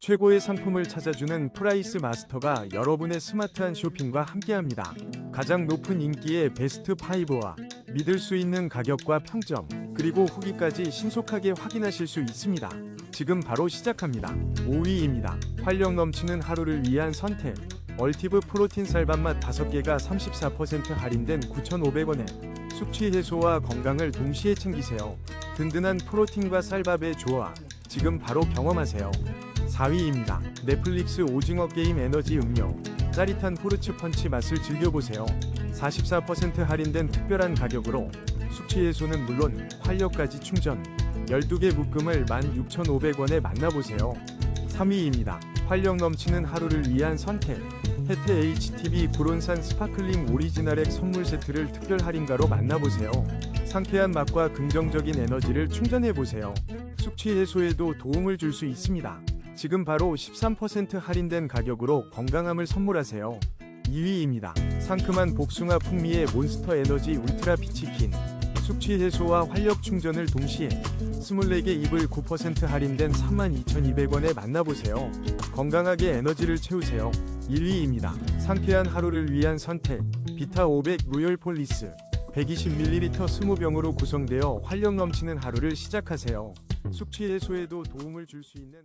최고의 상품을 찾아주는 프라이스 마스터가 여러분의 스마트한 쇼핑과 함께합니다. 가장 높은 인기의 베스트 5와 믿을 수 있는 가격과 평점, 그리고 후기까지 신속하게 확인하실 수 있습니다. 지금 바로 시작합니다. 5위입니다. 활력 넘치는 하루를 위한 선택. 얼티브 프로틴 쌀밥맛 5개가 34% 할인된 9,500원에 숙취 해소와 건강을 동시에 챙기세요. 든든한 프로틴과 쌀밥의 조화. 지금 바로 경험하세요. 4위입니다. 넷플릭스 오징어 게임 에너지 음료. 짜릿한 후르츠 펀치 맛을 즐겨보세요. 44% 할인된 특별한 가격으로 숙취 해소는 물론 활력까지 충전. 12개 묶음을 16,500원에 만나보세요. 3위입니다. 활력 넘치는 하루를 위한 선택. 혜태 HTV 구론산 스파클링 오리지널 액 선물 세트를 특별 할인가로 만나보세요. 상쾌한 맛과 긍정적인 에너지를 충전해보세요. 숙취 해소에도 도움을 줄 수 있습니다. 지금 바로 13% 할인된 가격으로 건강함을 선물하세요. 2위입니다. 상큼한 복숭아 풍미의 몬스터 에너지 울트라 피치킨. 숙취 해소와 활력 충전을 동시에 24개 이불 9% 할인된 32,200원에 만나보세요. 건강하게 에너지를 채우세요. 1위입니다. 상쾌한 하루를 위한 선택. 비타 500 로열 폴리스. 120ml 20병으로 구성되어 활력 넘치는 하루를 시작하세요. 숙취 해소에도 도움을 줄 수 있는